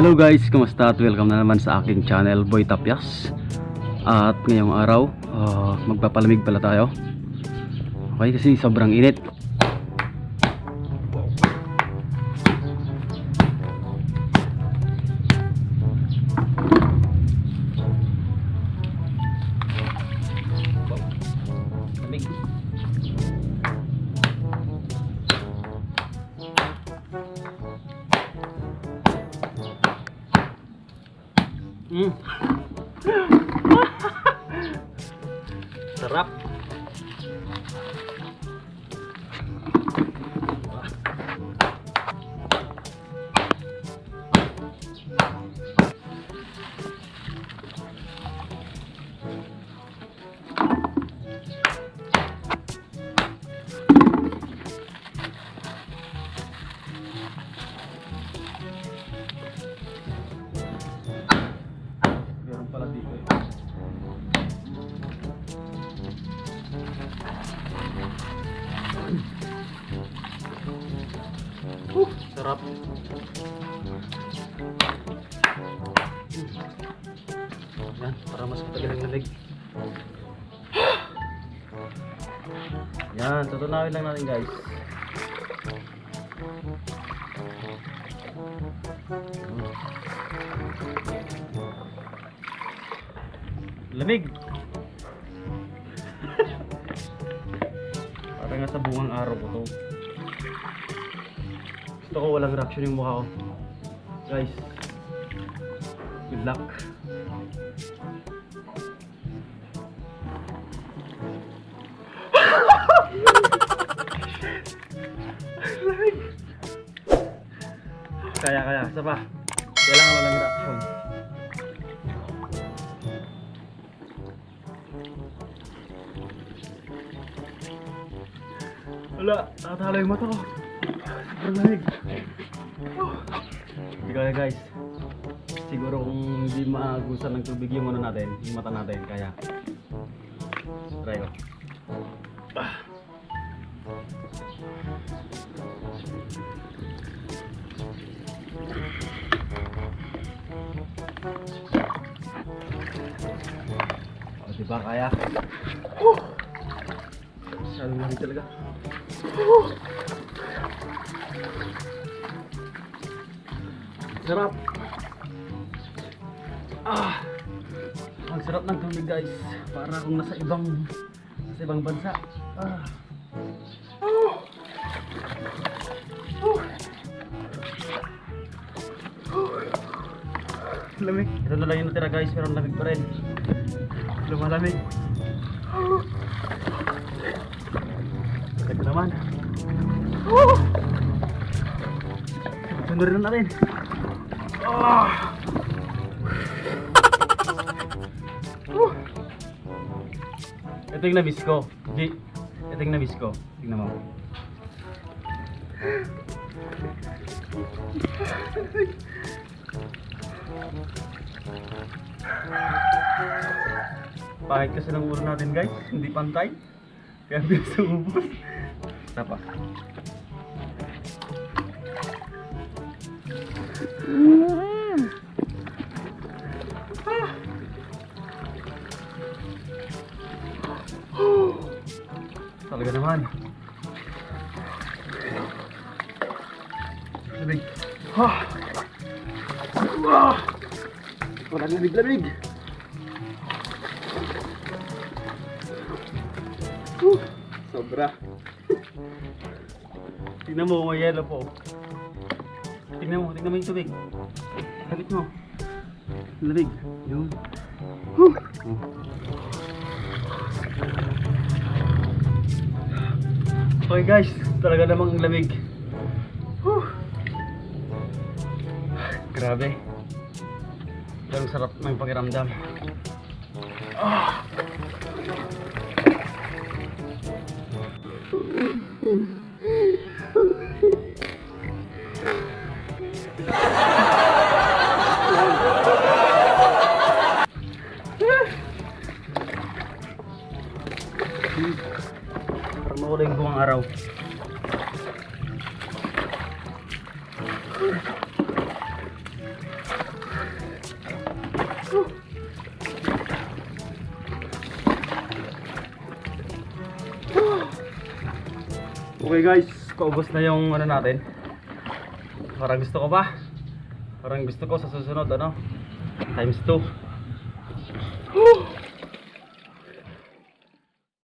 Hello guys, kumusta at welcome na naman sa aking channel Boy Tapyas. At ngayong araw, ah, magpapalamig pala tayo. Okay, kasi sobrang init. Lamig Mm. Sarap. Sarap. Yan, para mas matagal ang lamig. Yan, tutunawin lang natin guys. Lamig. Parang nga sa bungang araw ko to. Gusto ko walang reaction yung mukha ko. Guys, good luck. Kaya kaya, isa pa. Kailangan walang reaction. Wala, nakatalo yung mata ko. Sobrang lamig. Hindi kaya guys. Siguro kung hindi maagusan ng tubig yung ano natin, yung mata natin, kaya. Try ko. Ah. O, diba kaya? Masyadong lamig talaga. Sarap. Ah. Ang sarap ng tubig guys. Para akong nasa ibang nasa ibang bansa. Ah. Oh. Oh. Oh. Lamig. Ito na lang yung natira guys, pero lamig pa rin. Lumalamig. Oh. Ito naman. Oh. Tunurin na natin. Ah. Uh. Ito yung na-miss ko. G. Ito yung na-miss ko. Tingnan mo. Pahit kasi ng ulo natin guys. Hindi pantay. Kaya bilis umubos. Tapa. Talaga naman. Lamig. Ha! Ah! Walang lamig-lamig. Uh, sobra. tingnan mo, may yellow po. Tingnan mo, tingnan mo yung tubig. Lamig mo. Lamig. Yun. Huh. Okay guys, talaga namang lamig. Grabe. Ang sarap ng pakiramdam. Ah. Hmm. Para mawala araw. Okay guys, kaubos na yung ano natin. Parang gusto ko pa. Parang gusto ko sa susunod ano, times 2.